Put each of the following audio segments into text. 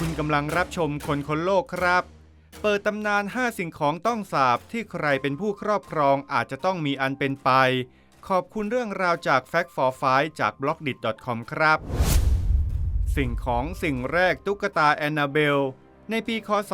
คุณกำลังรับชมคนคนโลกครับ เปิดตำนาน 5 สิ่งของต้องสาบที่ใครเป็นผู้ครอบครองอาจจะต้องมีอันเป็นไป ขอบคุณเรื่องราวจาก Fact for Five จาก b l o c k d i t c o m ครับ สิ่งของสิ่งแรกตุ๊กตาแอนนาเบล ในปีคศ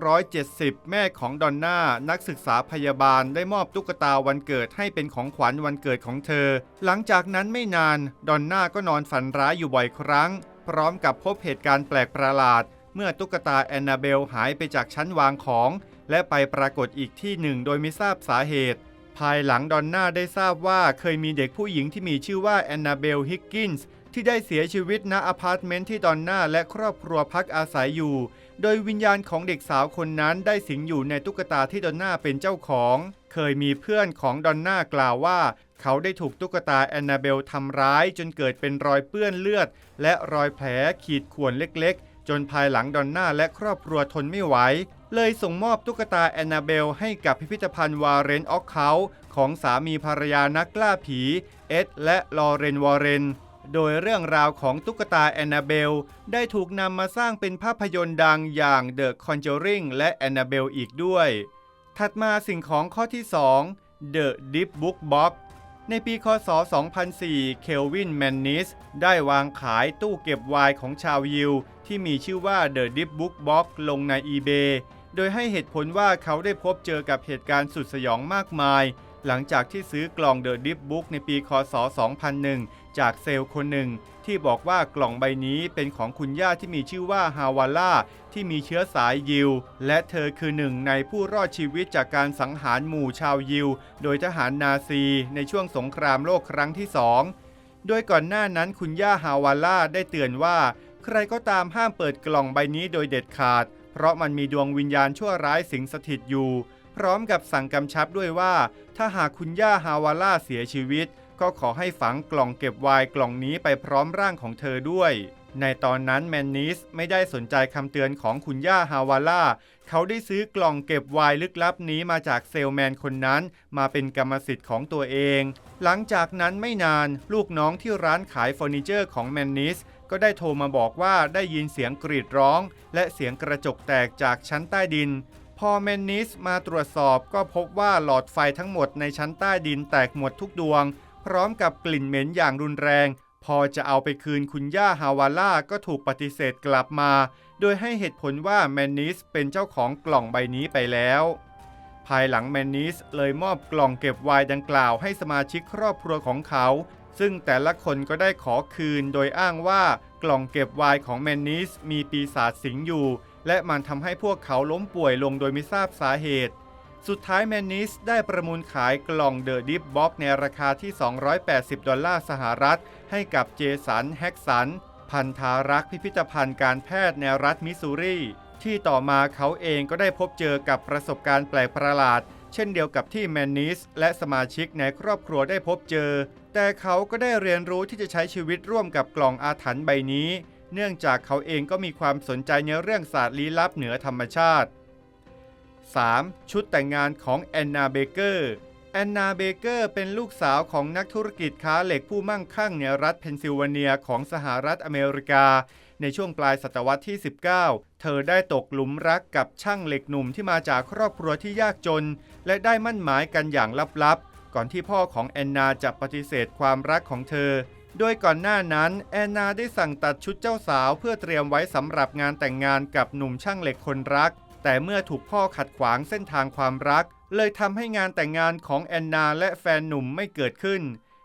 1970 แม่ของดอนน่านักศึกษาพยาบาลได้มอบตุ๊กตาวันเกิดให้เป็นของขวัญวันเกิดของเธอ หลังจากนั้นไม่นานดอนน่าก็นอนฝันร้ายอยู่บ่อยครั้ง พร้อมกับพบเหตุการณ์แปลกประหลาด เมื่อตุ๊กตาแอนนาเบลหายไปจากชั้นวางของ และไปปรากฏอีกที่หนึ่งโดยไม่ทราบสาเหตุ ภายหลังดอนน่าได้ทราบว่าเคยมีเด็กผู้หญิงที่มีชื่อว่าแอนนาเบลฮิกกินส์ที่ได้เสียชีวิตณอพาร์ตเมนต์ที่ดอนน่าและครอบครัวพักอาศัยอยู่ โดยวิญญาณของเด็กสาวคนนั้นได้สิงอยู่ในตุ๊กตาที่ดอนน่าเป็นเจ้าของ เคยมีเพื่อนของดอนน่ากล่าวว่า เขาได้ถูกตุ๊กตาแอนนาเบลทำร้ายจนเกิดเป็นรอยเปื้อนเลือด และรอยแผลขีดข่วนเล็กๆ จนภายหลังดอนน่าและครอบครัวทนไม่ไหว เลยส่งมอบตุ๊กตาแอนนาเบลให้กับพิพิธภัณฑ์วาเรนออกเขาของสามีภรรยานักกล้าผีเอ็ดและลอเรนวอร์เรนโดยเรื่องราวของตุ๊กตาแอนนาเบลได้ถูกนำมาสร้างเป็นภาพยนตร์ดังอย่าง The Conjuring และ Annabelle อีกด้วย ถัดมาสิ่งของข้อที่ 2 The Deep Book Box ในปีคศ 2004 เคลวินแมนนิสได้วางขายตู้เก็บไวน์ของชาวยิว ที่มีชื่อว่า The Deep Book Box ลงใน eBay โดยให้เหตุผลว่าเขาได้พบเจอกับเหตุการณ์สุดสยองมากมาย หลังจากที่ซื้อกล่อง The Deep Book ในปีคศ 2001 จากเซลล์คนหนึ่ง ที่บอกว่ากล่องใบนี้เป็นของคุณย่าที่มีชื่อว่าฮาวาล่าที่มีเชื้อสายยิว และเธอคือหนึ่งในผู้รอดชีวิตจากการสังหารหมู่ชาวยิว โดยทหารนาซีในช่วงสงครามโลกครั้งที่สองโดยก่อนหน้านั้นคุณย่าฮาวาล่าได้เตือนว่า ใครก็ตามห้ามเปิดกล่องใบนี้โดยเด็ดขาด เพราะมันมีดวงวิญญาณชั่วร้ายสิงสถิตอยู่ พร้อมกับสั่งกำชับด้วยว่า ถ้าหากคุณย่าฮาวาล่าเสียชีวิต ก็ขอให้ฝังกล่องเก็บไวน์กล่องนี้ไปพร้อมร่างของเธอด้วย ในตอนนั้นแมนนิสไม่ได้สนใจคำเตือนของคุณย่าฮาวาล่า เขาได้ซื้อกล่องเก็บไวน์ลึกลับนี้มาจากเซลแมนคนนั้น มาเป็นกรรมสิทธิ์ของตัวเอง หลังจากนั้นไม่นานลูกน้องที่ร้านขายเฟอร์นิเจอร์ของแมนนิสก็ได้โทรมาบอกว่าได้ยินเสียงกรีดร้อง และเสียงกระจกแตกจากชั้นใต้ดิน อแมนนิสมาตรวจสอบก็พบว่าหลอดไฟทั้งหมดในชั้นใต้ดินแตกหมดทุกดวง พร้อมกับกลิ่นเหม็นอย่างรุนแรง พอจะเอาไปคืนคุณย่าฮาวาล่าก็ถูกปฏิเสธกลับมา โดยให้เหตุผลว่าแมนนิสเป็นเจ้าของกล่องใบนี้ไปแล้ว ภายหลังแมนนิสเลยมอบกล่องเก็บไวน์ดังกล่าวให้สมาชิกครอบครัวของเขา ซึ่งแต่ละคนก็ได้ขอคืนโดยอ้างว่ากล่องเก็บไวน์ของแมนนิสมีปีศาจสิงอยู่ และมันทำให้พวกเขาล้มป่วยลงโดยไม่ทราบสาเหตุ สุดท้ายแมนนิสได้ประมูลขายกล่องเดอะดิฟบ็อกในราคาที่ 280 ดอลลาร์สหรัฐ ให้กับเจสันแฮกสัน พันธารักษ์พิพิธภัณฑ์การแพทย์ในรัฐมิสซูรีที่ต่อมาเขาเองก็ได้พบเจอกับประสบการณ์แปลกประหลาด เช่นเดียวกับที่แมนนิสและสมาชิกในครอบครัวได้พบเจอ แต่เขาก็ได้เรียนรู้ที่จะใช้ชีวิตร่วมกับกล่องอาถรรพ์ใบนี้ เนื่องจากเขาเองก็มีความสนใจในเรื่องศาสตร์ลี้ลับเหนือธรรมชาติ 3. ชุดแต่งงานของแอนนาเบเกอร์แอนนาเบเกอร์เป็นลูกสาวของนักธุรกิจค้าเหล็กผู้มั่งคั่งในรัฐเพนซิลเวเนียของสหรัฐอเมริกา ในช่วงปลายศตวรรษที่ 19 เธอได้ตกหลุมรักกับช่างเหล็กหนุ่มที่มาจากครอบครัวที่ยากจน และได้มั่นหมายกันอย่างลับๆ ก่อนที่พ่อของแอนนาจะปฏิเสธความรักของเธอ โดยก่อนหน้านั้นแอนนาได้สั่งตัดชุดเจ้าสาวเพื่อเตรียมไว้สำหรับงานแต่งงานกับหนุ่มช่างเหล็กคนรัก แต่เมื่อถูกพ่อขัดขวางเส้นทางความรัก เลยทำให้งานแต่งงานของแอนนาและแฟนหนุ่มไม่เกิดขึ้น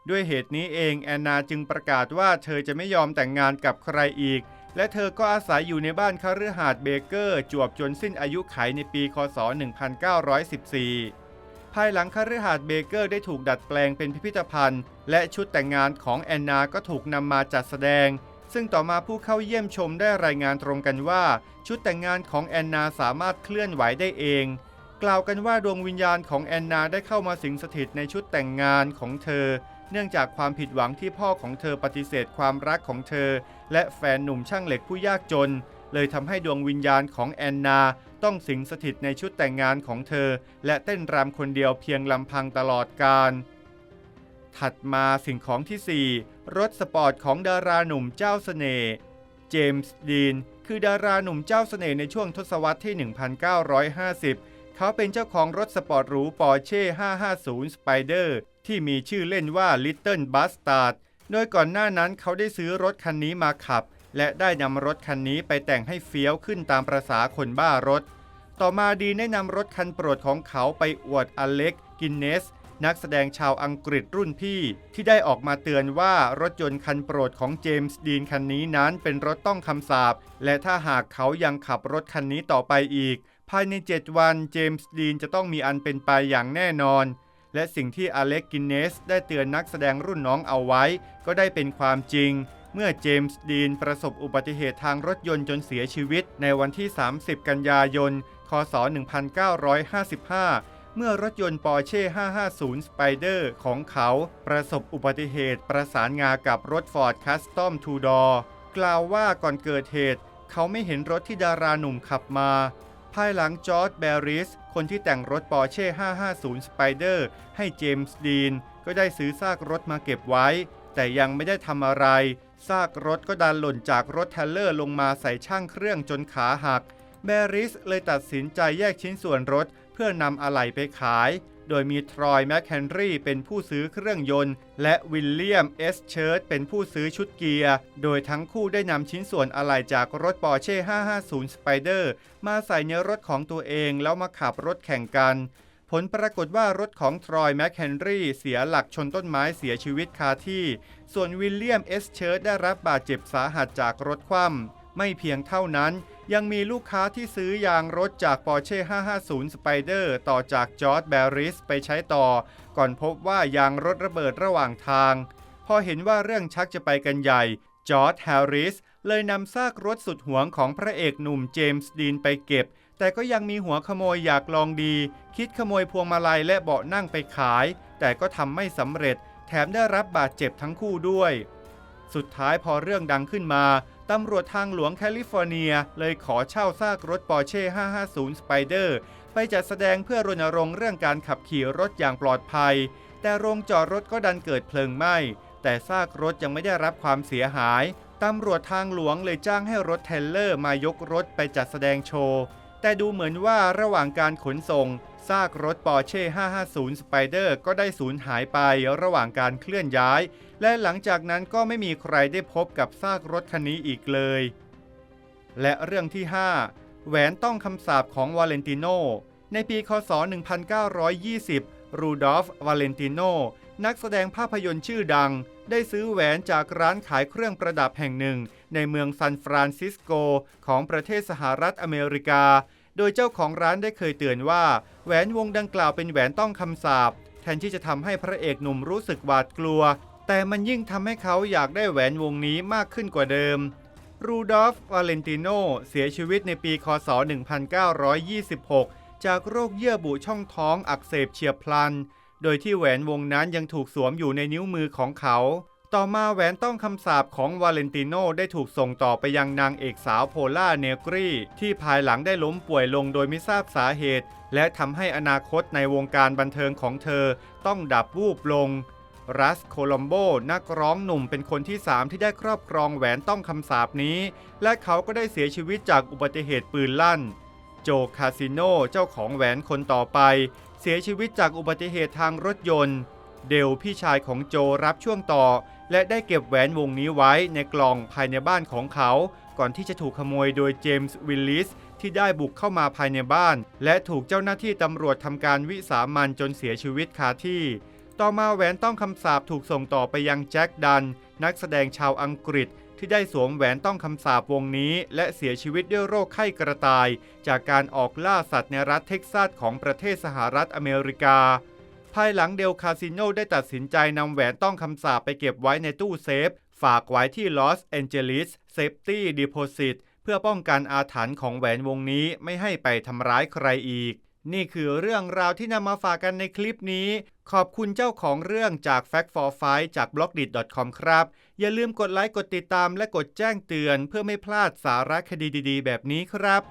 ด้วยเหตุนี้เองแอนนาจึงประกาศว่าเธอจะไม่ยอมแต่งงานกับใครอีก และเธอก็อาศัยอยู่ในบ้านคฤหาสน์เบเกอร์ จวบจนสิ้นอายุขัยในปี คศ 1914 ภายหลังคฤหาสน์เบเกอร์ได้ถูกดัดแปลงเป็นพิพิธภัณฑ์ และชุดแต่งงานของแอนนาก็ถูกนำมาจัดแสดง ซึ่งต่อมาผู้เข้าเยี่ยมชมได้รายงานตรงกันว่า ชุดแต่งงานของแอนนาสามารถเคลื่อนไหวได้เอง กล่าวกันว่าดวงวิญญาณของแอนนาได้เข้ามาสิงสถิตในชุดแต่งงานของเธอ เนื่องจากความผิดหวังที่พ่อของเธอปฏิเสธความรักของเธอ และแฟนหนุ่มช่างเหล็กผู้ยากจน เลยทำให้ดวงวิญญาณของแอนนา ต้องสิงสถิตในชุดแต่งงานของเธอ และเต้นรำคนเดียวเพียงลำพังตลอดกาลถัดมาสิ่งของที่ 4 รถสปอร์ตของดาราหนุ่มเจ้าเสน่ห์เจมส์ดีนคือดาราหนุ่มเจ้าเสน่ห์ในช่วงทศวรรษที่ 1950 เขาเป็นเจ้าของรถสปอร์ตหรูปอร์เช่ 550 Spider ที่มีชื่อเล่นว่า Little Bastard โดยก่อนหน้านั้นเขาได้ซื้อรถคันนี้มาขับ และได้นำรถคันนี้ไปแต่งให้เฟี้ยวขึ้นตามประษาคนบ้ารถ ต่อมาดีได้นำรถคันโปรดของเขาไปอวดอเล็ก กินเนส นักแสดงชาวอังกฤษรุ่นพี่ ที่ได้ออกมาเตือนว่ารถยนต์คันโปรดของเจมส์ดีนคันนี้นั้นเป็นรถต้องคำสาปและถ้าหากเขายังขับรถคันนี้ต่อไปอีก ภายใน 7 วันเจมส์ดีนจะต้องมีอันเป็นไปอย่างแน่นอนและสิ่งที่อเล็กกินเนส ได้เตือนนักแสดงรุ่นน้องเอาไว้ ก็ได้เป็นความจริง เมื่อเจมส์ดีนประสบอุบัติเหตุทางรถยนต์จนเสียชีวิต ในวันที่ 30 กันยายน คศ 1955 เมื่อรถยนต์ปอร์เช่ 550 Spider ของเขา ประสบอุบัติเหตุประสานงากับรถ Ford Custom Two Door กล่าวว่าก่อนเกิดเหตุ เขาไม่เห็นรถที่ดาราหนุ่มขับมา ภายหลังจอร์ดแบริส คนที่แต่งรถปอร์เช่ 550 Spider ให้เจมส์ดีนก็ได้ซื้อซากรถมาเก็บไว้ แต่ยังไม่ได้ทำอะไร ซากรถก็ดันหล่นจากรถเทเลอร์ลงมาใส่ช่างเครื่องจนขาหัก แบริสเลยตัดสินใจแยกชิ้นส่วนรถเพื่อนำอะไหล่ไปขาย โดยมีทรอยแมคเคนรี่เป็นผู้ซื้อเครื่องยนต์ และวิลเลียมเอสเชิร์ตเป็นผู้ซื้อชุดเกียร์ โดยทั้งคู่ได้นำชิ้นส่วนอะไหล่จากรถปอร์เช่ 550 Spider มาใส่ในรถของตัวเองแล้วมาขับรถแข่งกัน ผลปรากฏว่ารถของทรอยแมคเคนรี่เสียหลักชนต้นไม้เสียชีวิตคาที่ ส่วนวิลเลียมเอสเชิร์ตได้รับบาดเจ็บสาหัสจากรถคว่ำไม่เพียงเท่านั้น ยังมีลูกค้าที่ซื้อยางรถจาก Porsche 550 Spider ต่อจากจอร์ดแบริสไปใช้ต่อ ก่อนพบว่ายางรถระเบิดระหว่างทาง พอเห็นว่าเรื่องชักจะไปกันใหญ่จอร์ดแฮร์ริสเลยนำซากรถสุดหวงของพระเอกหนุ่มเจมส์ดีนไปเก็บ แต่ก็ยังมีหัวขโมยอยากลองดี คิดขโมยพวงมาลัยและเบาะนั่งไปขาย แต่ก็ทำไม่สำเร็จ แถมได้รับบาดเจ็บทั้งคู่ด้วย สุดท้ายพอเรื่องดังขึ้นมาตำรวจทางหลวงแคลิฟอร์เนีย เลยขอเช่าซากรถปอร์เช่ 550 Spider ไปจัดแสดงเพื่อรณรงค์เรื่องการขับขี่รถอย่างปลอดภัย แต่โรงจอดรถก็ดันเกิดเพลิงไหม้ แต่ซากรถยังไม่ได้รับความเสียหาย ตำรวจทางหลวงเลยจ้างให้รถเทลเลอร์มายกรถไปจัดแสดงโชว์ แต่ดูเหมือนว่าระหว่างการขนส่ง ซากรถปอร์เช่ 550 Spider ก็ได้สูญหายไประหว่างการเคลื่อนย้าย และหลังจากนั้นก็ไม่มีใครได้พบกับซากรถคันนี้อีกเลย และเรื่องที่ 5 แหวนต้องคำสาปของวาเลนติโน ในปีคศ 1920 รูดอล์ฟ วาเลนติโน นักแสดงภาพยนตร์ชื่อดัง ได้ซื้อแหวนจากร้านขายเครื่องประดับแห่งหนึ่ง ในเมืองซานฟรานซิสโกของประเทศสหรัฐอเมริกา โดยเจ้าของร้านได้เคยเตือนว่า แหวนวงดังกล่าวเป็นแหวนต้องคำสาปแทนที่จะทำให้พระเอกหนุ่มรู้สึกหวาดกลัว แต่มันยิ่งทำให้เขาอยากได้แหวนวงนี้มากขึ้นกว่าเดิมรูดอฟวาเลนติโนเสียชีวิตในปีคศ 1926 จากโรคเยื่อบุช่องท้องอักเสบเฉียบพลัน โดยที่แหวนวงนั้นยังถูกสวมอยู่ในนิ้วมือของเขา ต่อมาแหวนต้องคำสาปของวาเลนติโนได้ถูกส่งต่อไปยังนางเอกสาวโพล่าเนกรี ที่ภายหลังได้ล้มป่วยลงโดยไม่ทราบสาเหตุ และทำให้อนาคตในวงการบันเทิงของเธอต้องดับวูบลง รัสโคลัมโบนักร้องหนุ่มเป็นคนที่ 3 ที่ได้ครอบครองแหวนต้องคำสาปนี้ และเขาก็ได้เสียชีวิตจากอุบัติเหตุปืนลั่น โจคาสิโนเจ้าของแหวนคนต่อไป เสียชีวิตจากอุบัติเหตุทางรถยนต์ เดลพี่ชายของโจรับช่วงต่อ และได้เก็บแหวนวงนี้ไว้ในกล่องภายในบ้านของเขา ก่อนที่จะถูกขโมยโดยเจมส์วิลลิสที่ได้บุกเข้ามาภายในบ้าน และถูกเจ้าหน้าที่ตำรวจทำการวิสามันจนเสียชีวิตคาที่ ต่อมาแหวนต้องคำสาปถูกส่งต่อไปยังแจ็คดัน นักแสดงชาวอังกฤษที่ได้สวมแหวนต้องคำสาปวงนี้ และเสียชีวิตด้วยโรคไข้กระต่าย จากการออกล่าสัตว์ในรัฐเท็กซัสของประเทศสหรัฐอเมริกา ภายหลังเดลคาสิโนได้ตัดสินใจนำแหวนต้องคำสาปไปเก็บไว้ในตู้เซฟ ฝากไว้ที่ลอสแอนเจลิสเซฟตี้ดีโพซิตเพื่อป้องกันอาถรรพ์ของแหวนวงนี้ไม่ให้ไปทำร้ายใครอีก นี่คือเรื่องราวที่นำมาฝากกันในคลิปนี้ ขอบคุณเจ้าของเรื่องจาก Fact for Fight จาก b l o g d i t c o m ครับ อย่าลืมกดไลค์กดติดตามและกดแจ้งเตือน เพื่อไม่พลาดสาระคดีดีๆ แบบนี้ครับ